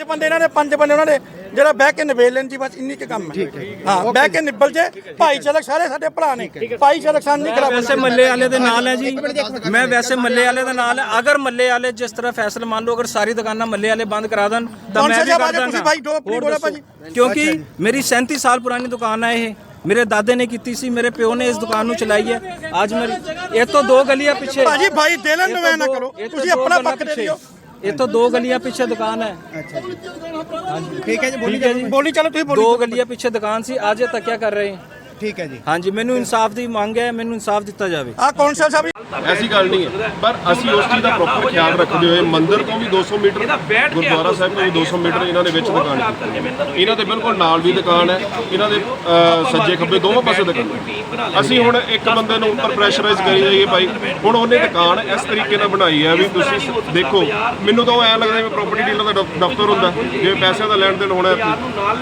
ਪੰਜ ਬੰਦੇ ਇਹਨਾਂ ਨੇ ਪੰਜ ਬੰਦੇ ਉਹਨਾਂ ਨੇ ਜਿਹੜਾ ਬਹਿ ਕੇ ਨਿਬੇੜ ਲੈਣ ਜੀ ਬਸ ਇੰਨੀ ਕੁ ਕੰਮ ਹੈ। ਹਾਂ ਬਹਿ ਕੇ ਨਿਬਲ ਜੇ ਭਾਈਚਾਰਕ ਸਾਰੇ ਸਾਡੇ ਭਰਾ ਨੇ ਭਾਈਚਾਰਕ ਸਾਂਝੀ ਕਰਾ ਵੈਸੇ ਮੱਲੇ ਵਾਲੇ ਦੇ ਨਾਲ ਹੈ ਜੀ। ਮੈਂ ਵੈਸੇ ਮੱਲੇ ਵਾਲੇ ਦੇ ਨਾਲ ਹੈ ਅਗਰ ਮੱਲੇ ਵਾਲੇ ਜਿਸ ਤਰ੍ਹਾਂ ਫੈਸਲਾ ਮੰਨ ਲਓ ਅਗਰ ਸਾਰੀ ਦੁਕਾਨਾਂ ਮੱਲੇ ਵਾਲੇ ਬੰਦ ਕਰਾ ਦੇਣ ਤਾਂ ਮੈਂ ਵੀ ਕਰ ਦਾਂਗਾ। ਭਾਈ। ਭਾਜੀ। ਕਿਉਂਕਿ ਮੇਰੀ 37 ਸਾਲ ਪੁਰਾਣੀ ਦੁਕਾਨ ਹੈ ਇਹ। ਮੇਰੇ ਦਾਦੇ ਨੇ ਕੀਤੀ ਸੀ ਮੇਰੇ ਪਿਓ ਨੇ ਇਸ ਦੁਕਾਨ ਨੂੰ ਚਲਾਈ ਹੈ। ਅੱਜ ਮੇਰੀ ਇਹ ਤੋਂ ਦੋ ਗਲੀਆਂ ਪਿੱਛੇ ਭਾਜੀ ਭਾਈ ਦਿਲ ਇਹ ਨੂੰ ਨਾ ਕਰੋ। ਤੁਸੀਂ ਆਪਣਾ ਪੱਖ ਦੇ। ਦਿਓ। ਇਹ ਤੋਂ ਦੋ ਗਲੀਆਂ ਪਿੱਛੇ ਦੁਕਾਨ ਹੈ। ਠੀਕ ਹੈ ਜੀ ਬੋਲੀ ਠੀਕ ਹੈ ਜੀ। ਬੋਲੀ ਚਲੋ ਤੁਸੀਂ ਬੋਲੀ ਦੋ ਗਲੀਆਂ ਪਿੱਛੇ ਦੁਕਾਨ ਸੀ ਅੱਜ ਇਹ ਤੱਕਿਆ ਕਰ ਰਹੇ। ਠੀਕ ਹੈ ਜੀ। ਹਾਂਜੀ ਮੈਨੂੰ ਇਨਸਾਫ ਦੀ ਮੰਗ ਹੈ ਮੈਨੂੰ ਇਨਸਾਫ ਦਿੱਤਾ ਜਾਵੇ। ਆ ਕੌਂਸਲ ਸਾਹਿਬ? ਐਸੀ ਗੱਲ ਨਹੀਂ ਹੈ ਪਰ ਅਸੀਂ ਉਸ ਚੀਜ਼ ਦਾ ਪ੍ਰੋਪਰ ਖਿਆਲ ਰੱਖਦੇ ਹੋਏ ਮੰਦਿਰ ਤੋਂ ਵੀ 200 ਮੀਟਰ ਗੁਰਦੁਆਰਾ ਸਾਹਿਬ ਤੋਂ ਵੀ 200 ਮੀਟਰ ਇਹਨਾਂ ਦੇ ਵਿੱਚ ਦੁਕਾਨ ਹੈ। ਇਹਨਾਂ ਦੇ ਬਿਲਕੁਲ ਨਾਲ ਵੀ ਦੁਕਾਨ ਹੈ ਇਹਨਾਂ ਦੇ ਸੱਜੇ ਖੱਬੇ ਦੋਵੇਂ ਪਾਸੇ ਦੁਕਾਨ ਹੈ। ਅਸੀਂ ਹੁਣ ਇੱਕ ਬੰਦੇ ਨੂੰ ਉੱਪਰ ਪ੍ਰੈਸ਼ਰਾਈਜ਼ ਕਰੀ ਜਾਈਏ ਭਾਈ। ਹੁਣ ਉਹਨੇ ਦੁਕਾਨ ਇਸ ਤਰੀਕੇ ਨਾਲ ਬਣਾਈ ਹੈ ਵੀ ਤੁਸੀਂ ਦੇਖੋ ਮੈਨੂੰ ਤਾਂ ਐ ਲੱਗਦਾ ਜਿਵੇਂ ਪ੍ਰਾਪਰਟੀ ਡੀਲਰ ਦਾ ਦਫ- ਦਫ਼ਤਰ ਹੁੰਦਾ ਜਿਵੇਂ ਪੈਸਿਆਂ ਦਾ ਲੈਣ ਦੇਣ ਹੋਣਾ।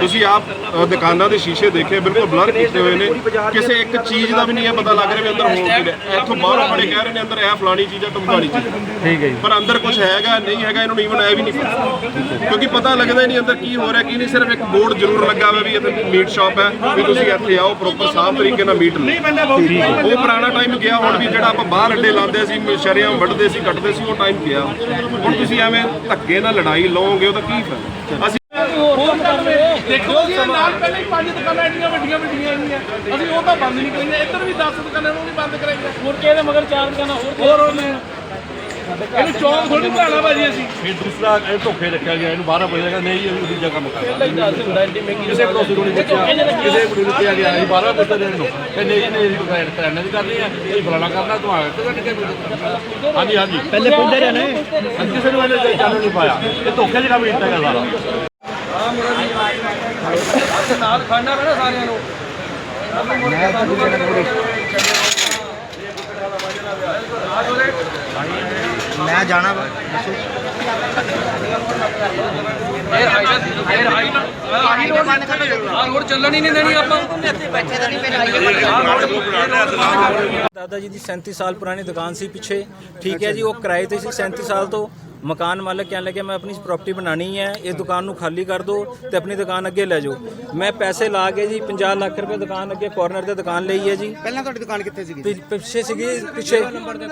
ਤੁਸੀਂ ਆਪ ਦੁਕਾਨਾਂ ਦੇ ਸ਼ੀਸ਼ੇ ਦੇਖੇ ਬਿਲਕੁਲ ਬਲਰ ਕੀਤੇ ਹੋਏ ਨੇ। ਕਿਸੇ ਇੱਕ ਚੀਜ਼ ਦਾ ਵੀ ਨਹੀਂ ਇਹ ਪਤਾ ਲੱਗ ਰਿਹਾ ਵੀ ਅੰਦਰ ਹੋ। ਕੀ ਰਿਹਾ ਇੱਥੋਂ ਬਾਹਰੋਂ ਬੜੇ ਕਹਿ ਰਹੇ ਨੇ ਅੰਦਰ ਇਹ ਫਲਾਣੀ ਚੀਜ਼ ਹੈ ਟਮਕਾਣੀ ਚੀਜ਼ ਠੀਕ ਹੈ ਜੀ। ਪਰ ਅੰਦਰ ਕੁਝ ਹੈਗਾ ਨਹੀਂ ਹੈਗਾ ਇਹਨੂੰ ਈਵਨ ਇਹ ਵੀ ਨਹੀਂ ਪਤਾ। ਕਿਉਂਕਿ ਪਤਾ ਲੱਗਦਾ ਹੀ ਨਹੀਂ ਅੰਦਰ ਕੀ ਹੋ ਰਿਹਾ ਕੀ ਨਹੀਂ। ਸਿਰਫ ਇੱਕ ਬੋਰਡ ਜ਼ਰੂਰ ਲੱਗਾ ਹੋਇਆ ਵੀ ਇੱਥੇ ਮੀਟ ਸ਼ਾਪ ਹੈ ਵੀ ਤੁਸੀਂ ਇੱਥੇ ਆਓ ਪ੍ਰੋਪਰ ਸਾਫ਼ ਤਰੀਕੇ ਨਾਲ ਮੀਟ ਲਓ। ਉਹ ਪੁਰਾਣਾ ਟਾਈਮ ਗਿਆ ਹੁਣ ਵੀ ਜਿਹੜਾ ਆਪਾਂ ਬਾਹਰ ਅੱਡੇ ਲਾਉਂਦੇ ਸੀ ਸ਼ਰਿਆਂ ਵੱਢਦੇ ਸੀ ਕੱਟਦੇ ਸੀ ਉਹ ਟਾਈਮ ਗਿਆ। ਹੁਣ ਤੁਸੀਂ ਐਵੇਂ ਧੱਕੇ ਨਾਲ ਲੜਾਈ ਲਓਗੇ ਉਹਦਾ ਕੀ ਫਾਇਦਾ? ਅਸੀਂ ਦੇਖੋ ਜੀ ਇਹ ਨਾਲ ਪਹਿਲੇ ਹੀ ਪੰਜ ਦੁਕਾਨਾਂ ਇੰਨੀਆਂ ਵੱਡੀਆਂ ਵੱਡੀਆਂ ਆਈਆਂ ਅਸੀਂ ਉਹ ਤਾਂ ਬੰਦ ਨਹੀਂ ਕਰਾਈਆਂ ਇੱਧਰ ਵੀ 10 ਦੁਕਾਨਾਂ ਨੂੰ ਵੀ ਬੰਦ ਕਰਾਈਆਂ। ਹੋਰ ਕਿਹਦੇ ਮਗਰ ਚਾਰ ਦੁਕਾਨਾਂ ਹੋਰ ਹੋਰ ਉਹਨੇ। ਇਹਨੂੰ ਚੌਂਕ ਥੋੜੀ ਬਣਾਣਾ ਭਾਜੀ ਅਸੀਂ। ਫਿਰ ਦੂਸਰਾ ਇਹ ਧੋਖੇ ਰੱਖਿਆ ਗਿਆ ਇਹਨੂੰ 12 ਵਜੇ ਤੱਕ ਨਹੀਂ ਇਹ ਦੂਜਾ ਕੰਮ ਕਰਦਾ। ਕਿਸੇ ਪੜੋਸੀ ਨੂੰ ਨਹੀਂ ਪੁੱਛਿਆ ਕਿਸੇ ਕੁੜੀ ਨੂੰ ਕਿਹਾ ਗਿਆ ਅਸੀਂ 12 ਵਜੇ ਤੱਕ ਇਹਨੂੰ। ਕਿ ਨਹੀਂ ਜੀ, ਨਹੀਂ ਇਹ ਬਗੈਰ ਕਰਨੇ ਦੀ ਕਰਨੀ ਹੈ ਇਹ ਫਲਾਣਾ ਕਰਨਾ ਤੂੰ ਆ ਕੇ ਕੱਢ ਕੇ ਹਾਂਜੀ ਹਾਂਜੀ। ਪਹਿਲੇ ਪੁੱਛਦੇ ਰਹੇ ਨੇ। ਕਿਸੇ ਨੂੰ ਇਹਨੇ ਚਾਲੂ ਨਹੀਂ ਪਾਇਆ। ਇਹ ਧੋਖੇ ਜਿਹੜਾ ਵੀ ਕੀਤਾ ਗਿਆ ਸਾਰਾ। ਮੈਂ ਜਾਣਾ ਵਾ ਹੋਰ ਚੱਲਣ ਹੀ ਨਹੀਂ ਦੇਣੀ ਆਪਾਂ ਦਾਦਾ ਜੀ ਦੀ 37 ਸਾਲ ਪੁਰਾਣੀ ਦੁਕਾਨ ਸੀ ਪਿੱਛੇ। ਠੀਕ ਹੈ ਜੀ, ਉਹ ਕਿਰਾਏ ਤੇ ਸੀ 37 ਸਾਲ ਤੋਂ। ਮਕਾਨ ਮਾਲਕ ਕਹਿਣ ਲੱਗੇ ਮੈਂ ਆਪਣੀ ਪ੍ਰਾਪਰਟੀ ਬਣਾਣੀ ਹੈ ਇਹ ਦੁਕਾਨ ਨੂੰ ਖਾਲੀ ਕਰ ਦਿਓ ਤੇ ਆਪਣੀ ਦੁਕਾਨ ਅੱਗੇ ਲੈ ਜਾਓ। ਮੈਂ ਪੈਸੇ ਲਾ ਕੇ ਜੀ 50 ਲੱਖ ਰੁਪਏ ਦੁਕਾਨ ਅੱਗੇ ਕਾਰਨਰ ਤੇ ਦੁਕਾਨ ਲਈ ਹੈ ਜੀ। ਪਹਿਲਾਂ ਤੁਹਾਡੀ ਦੁਕਾਨ ਕਿੱਥੇ ਸੀਗੀ? ਪਿ- ਪਿੱਛੇ ਸੀਗੀ ਪਿੱਛੇ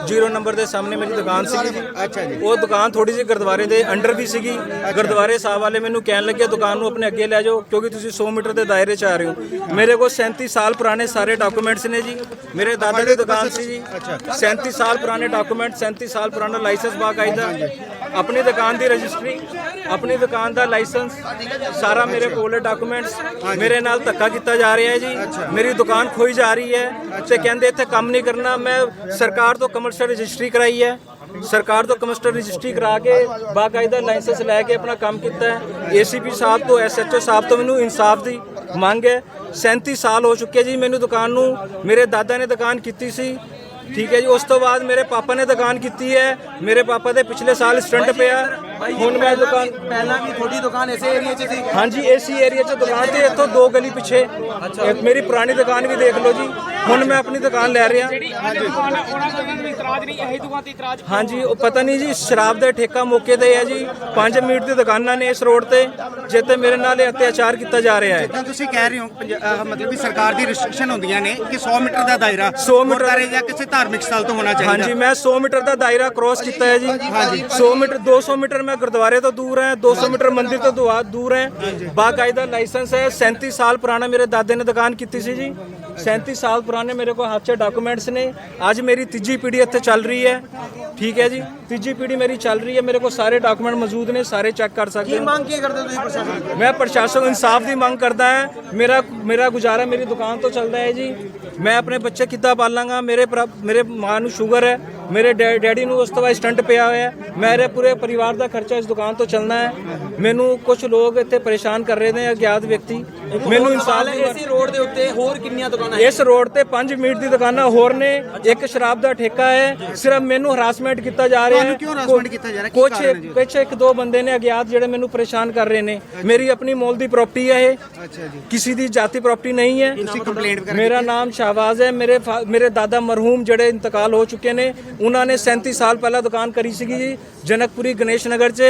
ਜ਼ੀਰੋ ਨੰਬਰ ਦੇ ਸਾਹਮਣੇ ਮੇਰੀ ਦੁਕਾਨ ਸੀਗੀ ਜੀ। ਅੱਛਾ ਜੀ। ਉਹ ਦੁਕਾਨ ਥੋੜੀ ਜਿਹੀ ਗੁਰਦੁਆਰੇ ਦੇ ਅੰਡਰ ਵੀ ਸੀਗੀ। ਗੁਰਦੁਆਰੇ ਸਾਹਿਬ ਵਾਲੇ ਮੈਨੂੰ ਕਹਿਣ ਲੱਗੇ ਦੁਕਾਨ ਨੂੰ ਆਪਣੇ ਅੱਗੇ ਲੈ ਜਾਓ ਕਿਉਂਕਿ ਤੁਸੀਂ 100 ਮੀਟਰ ਦੇ ਦਾਇਰੇ 'ਚ ਆ ਰਹੇ ਹੋ। ਮੇਰੇ ਕੋਲ 37 ਸਾਲ ਪੁਰਾਣੇ ਸਾਰੇ ਡਾਕੂਮੈਂਟਸ ਨੇ ਜੀ। ਮੇਰੇ ਦਾਦਾ ਦੀ ਦੁਕਾਨ ਸੀ ਜੀ। 37 ਸਾਲ ਪੁਰਾਣੇ ਡਾਕੂਮੈਂਟ 37 ਸਾਲ ਪੁਰਾਣਾ ਲਾਇਸੈਂਸ ਬਾਕਾਇਦਾ ਆਪਣੀ ਦੁਕਾਨ ਦੀ ਰਜਿਸਟਰੀ ਆਪਣੀ ਦੁਕਾਨ ਦਾ ਲਾਇਸੈਂਸ ਸਾਰਾ ਮੇਰੇ ਕੋਲ ਹੈ ਡਾਕੂਮੈਂਟਸ ਮੇਰੇ ਨਾਲ ਧੱਕਾ ਕੀਤਾ ਜਾ ਰਿਹਾ ਹੈ ਜੀ। ਮੇਰੀ ਦੁਕਾਨ ਖੋਈ ਜਾ ਰਹੀ ਹੈ ਤੇ ਕਹਿੰਦੇ ਇੱਥੇ ਕੰਮ ਨਹੀਂ ਕਰਨਾ। ਮੈਂ ਸਰਕਾਰ ਤੋਂ ਕਮਰਸ਼ੀਅਲ ਰਜਿਸਟਰੀ ਕਰਾਈ ਹੈ। ਸਰਕਾਰ ਤੋਂ ਕਮਰਸ਼ੀਅਲ ਰਜਿਸਟਰੀ ਕਰਾ ਕੇ ਬਾਕਾਇਦਾ ਲਾਇਸੈਂਸ ਲੈ ਕੇ ਆਪਣਾ ਕੰਮ ਕੀਤਾ ਹੈ। ਏਸੀਪੀ ਸਾਹਿਬ ਤੋਂ ਐਸਐਚਓ ਸਾਹਿਬ ਤੋਂ ਮੈਨੂੰ ਇਨਸਾਫ ਦੀ ਮੰਗ ਹੈ। 37 ਸਾਲ ਹੋ ਚੁੱਕੇ ਜੀ ਮੈਨੂੰ ਦੁਕਾਨ ਨੂੰ। ਮੇਰੇ ਦਾਦਾ ਨੇ ਦੁਕਾਨ ਕੀਤੀ ਸੀ। ਠੀਕ ਹੈ ਜੀ, ਉਸ ਤੋਂ ਬਾਅਦ ਮੇਰੇ ਪਾਪਾ ਨੇ ਦੁਕਾਨ ਕੀਤੀ ਹੈ। ਮੇਰੇ ਪਾਪਾ ਦੇ ਪਿਛਲੇ ਸਾਲ ਸਟੰਟ ਪਿਆ। ਹੁਣ ਮੈਂ ਦੁਕਾਨ ਪਹਿਲਾਂ ਵੀ ਤੁਹਾਡੀ ਦੁਕਾਨ ਇਸੇ ਏਰੀਆ 'ਚ ਸੀ? ਹਾਂਜੀ ਏਸੀ ਏਰੀਆ 'ਚ ਦੁਕਾਨ ਤੇ ਇੱਥੋਂ ਦੋ ਗਲੀ ਪਿੱਛੇ। ਇੱਕ ਮੇਰੀ ਪੁਰਾਣੀ ਦੁਕਾਨ ਵੀ ਦੇਖ ਲਓ ਜੀ। ਹੁਣ ਮੈਂ ਆਪਣੀ ਦੁਕਾਨ ਲੈ ਰਿਹਾ। ਹਾਂਜੀ ਉਹ ਪਤਾ ਨਹੀਂ ਜੀ ਸ਼ਰਾਬ ਦਾ ਠੇਕਾ ਮੌਕੇ ਤੇ ਹੈ ਜੀ। 5 ਮਿੰਟ ਦੀ ਦੁਕਾਨਾਂ ਨੇ ਇਸ ਰੋਡ ਤੇ ਜਿੱਤੇ ਮੇਰੇ ਨਾਲ ਇਹ ਅਤਿਆਚਾਰ ਕੀਤਾ ਜਾ ਰਿਹਾ ਹੈ। ਤੁਸੀਂ ਕਹਿ ਰਹੇ ਹੋ ਪੰਜ- ਅਹ ਮਤਲਬ ਵੀ ਸਰਕਾਰ ਦੀ ਰੈਸਟ੍ਰਿਕਸ਼ਨ ਹੁੰਦੀਆਂ ਨੇ ਕਿ 100 ਮੀਟਰ ਦਾ ਦਾਇਰਾ 100 ਮੀਟਰ- ਗੁਰਦੁਆਰੇ ਜਾਂ ਕਿਸੇ ਧਾਰਮਿਕ ਸਥਲ ਤੋਂ ਹੋਣਾ ਚਾਹੀਦਾ। ਹਾਂਜੀ ਮੈਂ 100 ਮੀਟਰ ਦਾ ਦਾਇਰਾ ਕ੍ਰੋਸ ਕੀਤਾ ਹੈ ਜੀ। ਹਾਂਜੀ। 100 ਮੀਟਰ 200 ਮੀਟਰ ਮੈਂ ਗੁਰਦੁਆਰੇ ਤੋਂ ਦੂਰ ਹਾਂ 200 ਮੀਟਰ ਮੰਦਿਰ ਤੋਂ ਦੂਰ ਹੈ। ਬਾਕਾਇਦਾ ਲਾਇਸੈਂਸ ਹੈ 37 ਸਾਲ ਪੁਰਾਣਾ ਮੇਰੇ ਦਾਦੇ ਨੇ ਦੁਕਾਨ ਕੀਤੀ ਸੀ ਜੀ। 37 ਸਾਲ ਪੁਰਾਣੇ ਮੇਰੇ ਕੋਲ ਹੱਥ 'ਚ ਡਾਕੂਮੈਂਟਸ ਨੇ। ਅੱਜ ਮੇਰੀ ਤੀਜੀ ਪੀੜ੍ਹੀ ਇੱਥੇ ਚੱਲ ਰਹੀ ਹੈ। ਠੀਕ ਹੈ ਜੀ। ਤੀਜੀ ਪੀੜ੍ਹੀ ਮੇਰੀ ਚੱਲ ਰਹੀ ਹੈ। ਮੇਰੇ ਕੋਲ ਸਾਰੇ ਡਾਕੂਮੈਂਟ ਮੌਜੂਦ ਨੇ ਸਾਰੇ ਚੈੱਕ ਕਰ ਸਕਦੇ ਹੋ ਮੰਗ ਕੀ ਕਰਦੇ ਹੋ ਤੁਸੀਂ ਪ੍ਰਸ਼ਾਸਨ? ਮੈਂ ਪ੍ਰਸ਼ਾਸਨ ਨੂੰ ਇਨਸਾਫ ਦੀ ਮੰਗ ਕਰਦਾ ਹਾਂ। ਮੇਰਾ ਮੇਰਾ ਗੁਜ਼ਾਰਾ ਮੇਰੀ ਦੁਕਾਨ ਤੋਂ ਚੱਲਦਾ ਹੈ ਜੀ। ਮੈਂ ਆਪਣੇ ਬੱਚੇ ਕਿੱਦਾਂ ਪਾਲਾਂਗਾ? ਮੇਰੇ ਮੇਰੇ ਮਾਂ ਨੂੰ ਸ਼ੂਗਰ ਹੈ। ਮੇਰੇ ਡੈਡੀ ਨੂੰ ਉਸ ਤੋਂ ਬਾਅਦ ਸਟੰਟ ਪਿਆ ਹੋਇਆ ਹੈ। ਮੇਰੇ ਪੂਰੇ ਪਰਿਵਾਰ ਦਾ ਖਰਚਾ ਇਸ ਦੁਕਾਨ ਤੋਂ ਚੱਲਣਾ ਹੈ। ਮੈਨੂੰ ਕੁਝ ਲੋਕ ਇੱਥੇ ਪਰੇਸ਼ਾਨ ਕਰ ਰਹੇ ਨੇ ਅਗਿਆਤ ਵਿਅਕਤੀ। ਮੈਨੂੰ ਇਨਸਾਫ ਦੀ ਇਸੇ ਰੋਡ ਦੇ ਉੱਤੇ ਹੋਰ ਕਿੰਨੀਆਂ ਦੁਕਾਨਾਂ ਇਸ ਰੋਡ ਤੇ 5 ਮਿੰਟ ਦੀ ਦੁਕਾਨਾਂ ਹੋਰ ਨੇ। ਇੱਕ ਸ਼ਰਾਬ ਦਾ ਠੇਕਾ ਹੈ। ਸਿਰਫ ਮੈਨੂੰ ਹਰਾਸਮੈਂਟ ਕੀਤਾ ਜਾ ਰਿਹਾ ਹੈ। ਤੁਹਾਨੂੰ ਕਿਉਂ harassment ਕੀਤਾ ਜਾ ਰਿਹਾ? ਕੀ ਕੁਛ ਕਾਰਨ ਹੈ ਜੀ? ਕੁਛ ਇੱਕ ਦੋ ਬੰਦੇ ਨੇ ਅਗਿਆਤ ਜਿਹੜੇ ਮੈਨੂੰ ਪਰੇਸ਼ਾਨ ਕਰ ਰਹੇ ਨੇ। ਮੇਰੀ ਆਪਣੀ ਮੋਲ ਦੀ ਪ੍ਰਾਪਰਟੀ ਹੈ ਇਹ। ਅੱਛਾ ਜੀ। ਕਿਸੇ ਦੀ ਜਾਤੀ ਪ੍ਰਾਪਰਟੀ ਨਹੀਂ ਹੈ। ਤੁਸੀਂ ਕੰਪਲੇਂਟ ਕਰ ਮੇਰਾ ਨਾਮ ਸ਼ਾਹਬਾਜ਼ ਹੈ। ਮੇਰੇ ਮੇਰੇ ਦਾਦਾ ਮਰਹੂਮ ਜਿਹੜੇ ਇੰਤਕਾਲ ਹੋ ਚੁੱਕੇ ਨੇ। ਉਹਨਾਂ ਨੇ 37 ਸਾਲ ਪਹਿਲਾਂ ਦੁਕਾਨ ਕਰੀ ਸੀਗੀ ਜੀ ਜਨਕਪੁਰੀ ਗਣੇਸ਼ ਨਗਰ 'ਚ।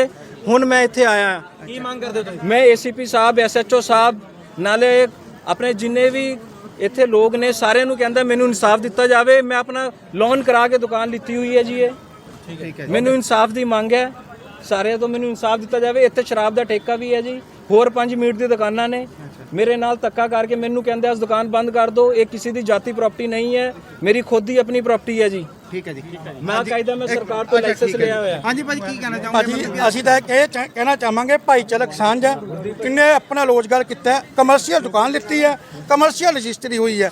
ਹੁਣ ਮੈਂ ਇੱਥੇ ਆਇਆ। ਕੀ ਮੰਗ ਕਰਦੇ ਹੋ ਤੁਸੀਂ? ਮੈਂ ਏਸੀਪੀ ਸਾਹਿਬ ਐਸਐਚਓ ਸਾਹਿਬ ਨਾਲੇ ਆਪਣੇ ਜਿੰਨੇ ਵੀ ਇੱਥੇ ਲੋਕ ਨੇ ਸਾਰਿਆਂ ਨੂੰ ਕਹਿੰਦਾ ਮੈਨੂੰ ਇਨਸਾਫ ਦਿੱਤਾ ਜਾਵੇ। ਮੈਂ ਆਪਣਾ ਲੋਨ ਕਰਾ ਕੇ ਦੁਕਾਨ ਲਿੱਤੀ ਹੋਈ ਹੈ ਜੀ ਇਹ। ਠੀਕ ਹੈ। ਮੈਨੂੰ ਇਨਸਾਫ ਦੀ ਮੰਗ ਹੈ। ਸਾਰਿਆਂ ਤੋਂ ਮੈਨੂੰ ਇਨਸਾਫ ਦਿੱਤਾ ਜਾਵੇ। ਇੱਥੇ ਸ਼ਰਾਬ ਦਾ ਠੇਕਾ ਵੀ ਹੈ ਜੀ। ਹੋਰ 5 ਮਿੰਟ ਦੀ ਦੁਕਾਨਾਂ ਨੇ। ਮੇਰੇ ਨਾਲ ਧੱਕਾ ਕਰਕੇ ਮੈਨੂੰ ਕਹਿੰਦੇ ਇਸ ਦੁਕਾਨ ਬੰਦ ਕਰ ਦਿਓ। ਇਹ ਕਿਸੇ ਦੀ ਜਾਤੀ ਪ੍ਰਾਪਰਟੀ ਨਹੀਂ ਹੈ। ਮੇਰੀ ਖੁਦ ਦੀ ਆਪਣੀ ਪ੍ਰਾਪਰਟੀ ਹੈ ਜੀ। ਠੀਕ ਹੈ ਜੀ। ਮੈਂ ਕਾਇਦਾ ਮੈਂ ਸਰਕਾਰ ਤੋਂ ਅੱਛਾ, ਲਾਇਸੈਂਸ ਠੀਕ ਹੈ ਲਿਆ ਜੀ। ਹੋਇਆ। ਹਾਂਜੀ ਭਾਜੀ ਕੀ ਕਹਿਣਾ ਚਾਹੋਗੇ? ਭਾਜੀ ਅਸੀਂ ਤਾਂ ਇਹ ਚਾਹ- ਕਹਿਣਾ ਚਾਹਾਂਗੇ ਭਾਈਚਾਰਕ ਸਾਂਝ ਹੈ। ਕਿੰਨੇ ਆਪਣਾ ਰੋਜ਼ਗਾਰ ਕੀਤਾ ਕਮਰਸ਼ੀਅਲ ਦੁਕਾਨ ਲਿੱਤੀ ਹੈ। ਕਮਰਸ਼ੀਅਲ ਰਜਿਸਟਰੀ ਹੋਈ ਹੈ।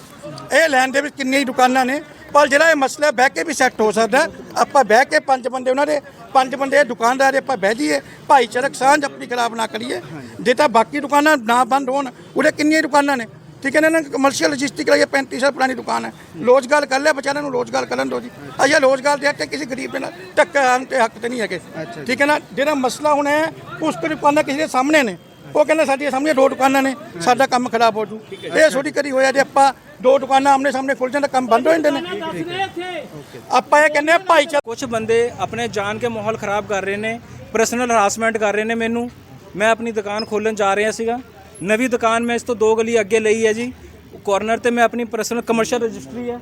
ਇਹ ਲੈਣ ਦੇ ਵਿੱਚ ਕਿੰਨੀਆਂ ਹੀ ਦੁਕਾਨਾਂ ਨੇ। ਪਰ ਜਿਹੜਾ ਇਹ ਮਸਲਾ ਬਹਿ ਕੇ ਵੀ ਸੈੱਟ ਹੋ ਸਕਦਾ ਹੈ। ਆਪਾਂ ਬਹਿ ਕੇ ਪੰਜ ਬੰਦੇ ਉਹਨਾਂ ਦੇ ਪੰਜ ਬੰਦੇ ਦੁਕਾਨਦਾਰ ਦੇ ਆਪਾਂ ਬਹਿ ਜਾਈਏ ਭਾਈਚਾਰਕ ਸਾਂਝ ਆਪਣੀ ਖਰਾਬ ਨਾ ਕਰੀਏ। ਜੇ ਤਾਂ ਬਾਕੀ ਦੁਕਾਨਾਂ ਨਾ ਬੰਦ ਹੋਣ ਉਹਦੇ ਕਿੰਨੀਆਂ ਦੁਕਾਨਾਂ ਨੇ? ਠੀਕ ਹੈ ਨਾ ਕਮਰਸ਼ੀਅਲ ਰਜਿਸਟਰੀ ਕਰਾਈਏ 35 ਸਾਲ ਪੁਰਾਣੀ ਦੁਕਾਨ ਹੈ। ਰੋਜ਼ਗਾਰ ਕਰ ਲਿਆ ਵਿਚਾਰਿਆਂ ਨੂੰ ਰੋਜ਼ਗਾਰ ਕਰਨ ਦਿਓ ਜੀ। ਅਜਾ ਰੋਜ਼ਗਾਰ ਦੇ ਹੱਕ ਕਿਸੇ ਗਰੀਬ ਦੇ ਨਾਲ ਧੱਕਾ ਆਉਣ ਤੇ ਹੱਕ ਤੇ ਨਹੀਂ ਹੈਗੇ। ਠੀਕ ਹੈ ਨਾ ਜਿਹੜਾ ਮਸਲਾ ਹੁਣ ਹੈ ਉਸ ਤੋਂ ਦੁਕਾਨਾਂ ਕਿਸੇ ਦੇ ਸਾਹਮਣੇ ਨੇ। ਉਹ ਕਹਿੰਦਾ ਸਾਡੀਆਂ ਸਾਹਮਣੇ ਦੋ ਦੁਕਾਨਾਂ ਨੇ ਸਾਡਾ ਕੰਮ ਖਰਾਬ ਹੋ ਜੂ। ਇਹ ਛੋਟੀ ਕਰੀ ਹੋਇਆ ਜੇ ਆਪਾਂ ਦੋ ਦੁਕਾਨਾਂ ਆਮਨੇ ਸਾਹਮਣੇ ਖੁੱਲ ਜਾਣ ਤਾਂ ਕੰਮ ਬੰਦ ਹੋ ਜਾਂਦੇ ਨੇ। ਆਪਾਂ ਇਹ ਕਹਿੰਦੇ ਭਾਈਚਾਰਾ ਕੁਝ ਬੰਦੇ ਆਪਣੇ ਜਾਨ ਕੇ ਮਾਹੌਲ ਖਰਾਬ ਕਰ ਰਹੇ ਨੇ ਪਰਸਨਲ ਹਰਾਸਮੈਂਟ ਕਰ ਰਹੇ ਨੇ ਮੈਨੂੰ। ਮੈਂ ਆਪਣੀ ਦੁਕਾਨ ਖੋਲਣ ਜਾ ਰਿਹਾ ਸੀਗਾ। ਨਵੀਂ ਦੁਕਾਨ ਮੈਂ ਇਸ ਤੋਂ ਦੋ ਗਲੀ ਅੱਗੇ ਲਈ ਹੈ ਜੀ। ਕਾਰਨਰ ਤੇ ਮੈਂ ਆਪਣੀ ਪਰਸਨਲ ਕਮਰਸ਼ੀਅਲ ਰਜਿਸਟਰੀ ਹੈ।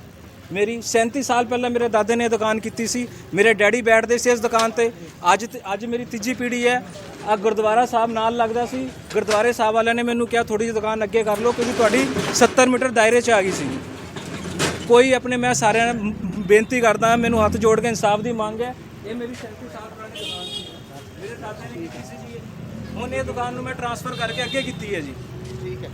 ਮੇਰੀ 37 ਸਾਲ ਪਹਿਲਾਂ ਮੇਰੇ ਦਾਦੇ ਨੇ ਦੁਕਾਨ ਕੀਤੀ ਸੀ। ਮੇਰੇ ਡੈਡੀ ਬੈਠਦੇ ਸੀ ਇਸ ਦੁਕਾਨ ਤੇ। ਅੱਜ ਅੱਜ ਮੇਰੀ ਤੀਜੀ ਪੀੜ੍ਹੀ ਹੈ। ਆ ਗੁਰਦੁਆਰਾ ਸਾਹਿਬ ਨਾਲ ਲੱਗਦਾ ਸੀ। ਗੁਰਦੁਆਰੇ ਸਾਹਿਬ ਵਾਲਿਆਂ ਨੇ ਮੈਨੂੰ ਕਿਹਾ ਥੋੜੀ ਜਿਹੀ ਦੁਕਾਨ ਅੱਗੇ ਕਰ ਲਓ ਕਿਉਂਕਿ ਤੁਹਾਡੀ 70 ਮੀਟਰ ਦਾਇਰੇ 'ਚ ਆ ਗਈ ਸੀ। ਕੋਈ ਆਪਣੇ ਮੈਂ ਸਾਰਿਆਂ ਨੂੰ ਬੇਨਤੀ ਕਰਦਾ, ਮੈਨੂੰ ਹੱਥ ਜੋੜ ਕੇ ਇਨਸਾਫ ਦੀ ਮੰਗ ਹੈ। ਇਹ ਮੇਰੀ 37 ਸਾਲ ਪੁਰਾਣੀ ਦੁਕਾਨ ਸੀ। ਮੇਰੇ ਦਾਦੇ ਨੇ ਕੀਤੀ ਸੀ ਜੀ। ਹੁਣ ਇਹ ਦੁਕਾਨ ਨੂੰ ਮੈਂ ਟ੍ਰਾਂਸਫਰ ਕਰਕੇ ਅੱਗੇ ਕੀਤੀ ਹੈ ਜੀ। ਠੀਕ ਹੈ।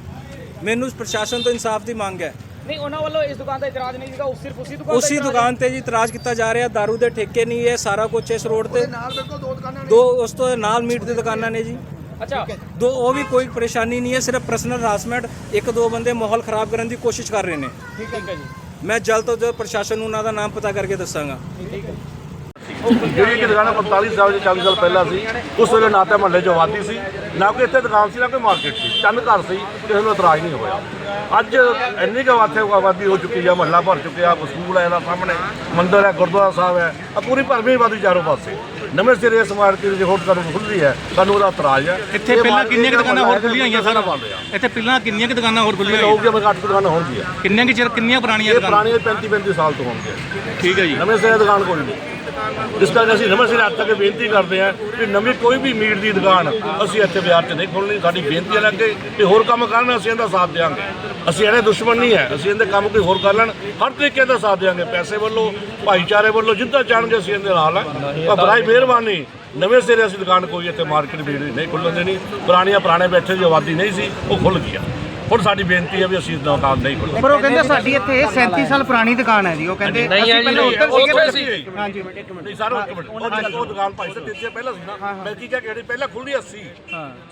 ਮੈਨੂੰ ਪ੍ਰਸ਼ਾਸਨ ਤੋਂ ਇਨਸਾਫ ਦੀ ਮੰਗ ਹੈ। ਨਹੀਂ ਉਹਨਾਂ ਵੱਲੋਂ ਇਸ ਦੁਕਾਨ ਦਾ ਇਤਰਾਜ਼ ਨਹੀਂ ਸੀਗਾ ਉਹ ਸਿਰਫ ਉਸੇ ਦੁਕਾਨ ਉਸੇ ਦੁਕਾਨ ਤੇ ਜੀ ਇਤਰਾਜ਼ ਕੀਤਾ ਜਾ ਰਿਹਾ दारू ਦੇ ਠੇਕੇ ਨਹੀਂ ਹੈ ਸਾਰਾ ਕੁਝ ਇਸ ਰੋਡ ਤੇ। ਨਾਲ ਬਿਲਕੁਲ ਦੋ ਦੁਕਾਨਾਂ ਦੋ ਉਸ ਤੋਂ ਨਾਲ ਮੀਟ ਦੀ ਦੁਕਾਨਾਂ ਨੇ ਜੀ। ਅੱਛਾ। ਦੋ ਉਹ ਵੀ ਕੋਈ ਪਰੇਸ਼ਾਨੀ ਨਹੀਂ ਹੈ ਸਿਰਫ ਪਰਸਨਲ ਹਰਾਸਮੈਂਟ ਇੱਕ ਦੋ ਬੰਦੇ ਮਾਹੌਲ ਖਰਾਬ ਕਰਨ ਦੀ ਕੋਸ਼ਿਸ਼ ਕਰ ਰਹੇ ਨੇ। ਠੀਕ ਹੈ ਜੀ। ਮੈਂ ਜਲਦ ਤੋਂ ਜਲਦ ਪ੍ਰਸ਼ਾਸਨ ਨੂੰ ਉਹਨਾਂ ਦਾ ਨਾਮ ਪਤਾ ਕਰਕੇ ਦੱਸਾਂਗਾ। ਜਿਹੜੀ ਕਿ ਦੁਕਾਨ 45 ਸਾਲ ਜਾਂ 40 ਸਾਲ ਪਹਿਲਾਂ ਸੀ ਉਸ ਵੇਲੇ ਨਾ ਤਾਂ ਮਹੱਲੇ 'ਚ ਆਬਾਦੀ ਸੀ ਨਾ ਕੋਈ ਇੱਥੇ ਦੁਕਾਨ ਸੀ ਨਾ ਕੋਈ ਮਾਰਕੀਟ ਸੀ। ਚੰਦ ਘਰ ਸੀ ਕਿਸੇ ਨੂੰ ਇਤਰਾਜ਼ ਨਹੀਂ ਹੋਇਆ। ਅੱਜ ਇੰਨੀ ਕੁ ਆਬਾਦੀ ਆਬਾਦੀ ਹੋ ਚੁੱਕੀ ਆ ਮਹੱਲਾ ਭਰ ਚੁੱਕਿਆ ਸਕੂਲ ਹੈ ਇਹਦਾ ਸਾਹਮਣੇ ਮੰਦਿਰ ਹੈ ਗੁਰਦੁਆਰਾ ਸਾਹਿਬ ਹੈ ਆ ਪੂਰੀ ਭਰਵੀਂ ਆਬਾਦੀ ਚਾਰੋਂ ਪਾਸੇ। ਨਵੇਂ ਸਿਰੇ ਇਸ ਮਾਰਕੀਟ ਦੀ ਹੋਰ ਕਰਨ ਖੁੱਲ੍ਹੀ ਹੈ ਸਾਨੂੰ ਉਹਦਾ ਇਤਰਾਜ਼ ਹੈ। ਇੱਥੇ ਪਹਿਲਾਂ ਕਿੰਨੀਆਂ ਕੁ ਦੁਕਾਨਾਂ ਹੋਰ ਖੁੱਲੀਆਂ ਹੋਈਆਂ ਸਾਰਾ ਬਣ ਰਿਹਾ ਇੱਥੇ ਪਹਿਲਾਂ ਕਿੰਨੀਆਂ ਕੁ ਦੁਕਾਨਾਂ ਹੋਰ ਖੁੱਲੀਆਂ ਲੋਕ ਜੇ ਘੱਟ ਦੁਕਾਨਾਂ ਹੋਣਗੀਆਂ ਕਿੰਨੀਆਂ ਕੁ ਚਿਰ ਕਿੰਨੀਆਂ ਪੁਰਾਣੀਆਂ ਦੁਕਾਨਾਂ? ਪੁਰਾਣੀਆਂ 35 35 ਸਾਲ ਤੋਂ ਹੋਣਗੇ ਠੀਕ ਹੈ ਜੀ। ਨਵੇਂ ਸਿਰੇ ਦੁਕਾਨ ਕੋਈ ਨਹੀਂ। ਇਸ ਕਰਕੇ ਅਸੀਂ ਨਵੇਂ ਸਿਰੇ ਹੱਥ ਤੱਕ ਬੇਨਤੀ ਕਰਦੇ ਹਾਂ ਕਿ ਨਵੀਂ ਕੋਈ ਵੀ ਮੀਟ ਦੀ ਦੁਕਾਨ ਅਸੀਂ ਇੱਥੇ ਬਾਜ਼ਾਰ 'ਚ ਨਹੀਂ ਖੋਲਣੀ ਸਾਡੀ ਬੇਨਤੀ ਹੈ ਅੱਗੇ ਕਿ ਹੋਰ ਕੰਮ ਕਰਨ ਅਸੀਂ ਇਹਦਾ ਸਾਥ ਦੇਵਾਂਗੇ ਅਸੀਂ ਇਹਦੇ ਦੁਸ਼ਮਣ ਨਹੀਂ ਹੈ, ਅਸੀਂ ਇਹਦੇ ਕੰਮ ਕੋਈ ਹੋਰ ਕਰ ਲੈਣ, ਹਰ ਤਰੀਕੇ ਦਾ ਸਾਥ ਦੇਵਾਂਗੇ ਪੈਸੇ ਵੱਲੋਂ, ਭਾਈਚਾਰੇ ਵੱਲੋਂ, ਜਿੱਦਾਂ ਚਾਹਣਗੇ ਅਸੀਂ ਇਹਦੇ ਨਾਲ ਹਾਂ ਪਰ ਬਰਾਈ ਮਿਹਰਬਾਨੀ, ਨਵੇਂ ਸਿਰੇ ਅਸੀਂ ਦੁਕਾਨ ਕੋਈ ਇੱਥੇ ਮਾਰਕੀਟ ਵੀ ਨਹੀਂ ਖੁੱਲਣ ਦੇਣੀ, ਪੁਰਾਣੀਆਂ ਪੁਰਾਣੇ ਬੈਠੇ ਦੀ ਆਬਾਦੀ ਨਹੀਂ ਸੀ, ਉਹ ਖੁੱਲ ਗਿਆ ਹੁਣ ਸਾਡੀ ਬੇਨਤੀ ਹੈ ਵੀ ਅਸੀਂ ਦੁਕਾਨ ਨਹੀਂ ਖੋਲ੍ਹਣੀ ਪਰ ਉਹ ਕਹਿੰਦੇ ਸਾਡੀ ਇੱਥੇ 37 ਸਾਲ ਪੁਰਾਣੀ ਦੁਕਾਨ ਹੈ ਜੀ ਉਹ ਕਹਿੰਦੇ ਅਸੀਂ ਪਹਿਲਾਂ ਉੱਧਰ ਸੀਗੇ ਹਾਂਜੀ। ਨਹੀਂ ਸਰ ਇੱਕ ਮਿੰਟ। ਉਹ ਜਿਹੜਾ ਉਹ ਦੁਕਾਨ ਭਾਈ ਸਾਹਿਬ ਦਿੱਤੀ ਪਹਿਲਾਂ ਸੀ ਨਾ ਮੈਂ ਕੀ ਕਿਹਾ ਕਿਹੜੀ ਪਹਿਲਾਂ ਖੁੱਲੀ 80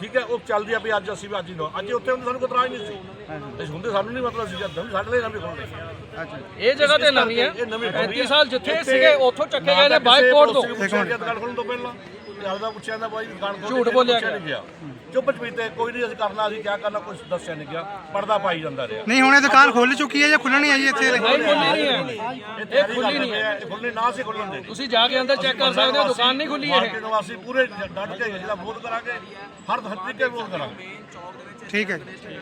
ਠੀਕ ਹੈ ਉਹ ਚੱਲਦੀ ਆ ਵੀ ਅੱਜ ਅਸੀਂ ਵੀ ਅੱਜ ਹੀ ਲਓ। ਅੱਜ ਉੱਥੇ ਹੁੰਦੇ ਸਾਨੂੰ ਕੋਈ ਨਹੀਂ ਸੀ। ਇਸ ਹੁੰਦੇ ਸਾਨੂੰ ਨਹੀਂ ਮਤਲਬ ਸੀ ਜਦ ਸਾਡੇ ਲਈ ਨਾ ਵੀ ਖੁੱਲ੍ਹਣੀ ਇਹ ਜਗ੍ਹਾ ਤੇ ਨਵੀਂ ਹੈ। ਇਹ ਨਵੀਂ 35 ਸਾਲ ਜਿੱਥੇ ਸੀਗੇ ਉੱਥੋਂ ਚੱਕੇ ਗਏ ਨੇ ਬਾਈ ਕੋਰਟ ਤੋਂ। ਦੁਕਾਨ ਖੋਲਣ ਤੋਂ ਪਹਿਲਾਂ। ਜ਼ਿਆਦਾ ਪੁੱਛਿਆ ਨਾ ਬਾਈ ਦੁਕਾਨ ਖੋਲ੍ਹ ਝੂਠ ਬੋਲਿਆ ਗਿਆ। ਚੁੱਪ ਚਪੀਤੇ ਕੋਈ ਨਹੀਂ ਅਸੀਂ ਕਰਨਾ ਅਸੀਂ ਕਿਆ ਕਰਨਾ ਕੁਝ ਦੱਸਿਆ ਨਹੀਂ ਗਿਆ। ਪਰਦਾ ਪਾਈ ਜਾਂਦਾ ਰਿਹਾ। ਨਹੀਂ ਹੁਣ ਇਹ ਦੁਕਾਨ ਖੁੱਲ ਚੁੱਕੀ ਹੈ ਜਾਂ ਖੁੱਲਣੀ ਹੈ ਜੀ ਇੱਥੇ? ਇਹ ਖੁੱਲੀ ਨਹੀਂ ਹੈ। ਇਹ ਖੁੱਲਣੀ ਨਾ ਸੀ ਖੁੱਲਣ ਦੇ। ਤੁਸੀਂ ਜਾ ਕੇ ਅੰਦਰ ਚੈੱਕ ਕਰ ਸਕਦੇ ਹੋ ਦੁਕਾਨ ਨਹੀਂ ਖੁੱਲੀ ਇਹ। ਮਾਰਕੀਟ ਵਾਸੀ ਪੂਰੇ ਡਟ ਕੇ ਜਿਹੜਾ ਵਿਰੋਧ ਕਰਾਂਗੇ। ਹਰ ਤਰੀਕੇ ਵਿਰੋਧ ਕਰਾਂਗੇ। ਠੀਕ ਹੈ ਜੀ।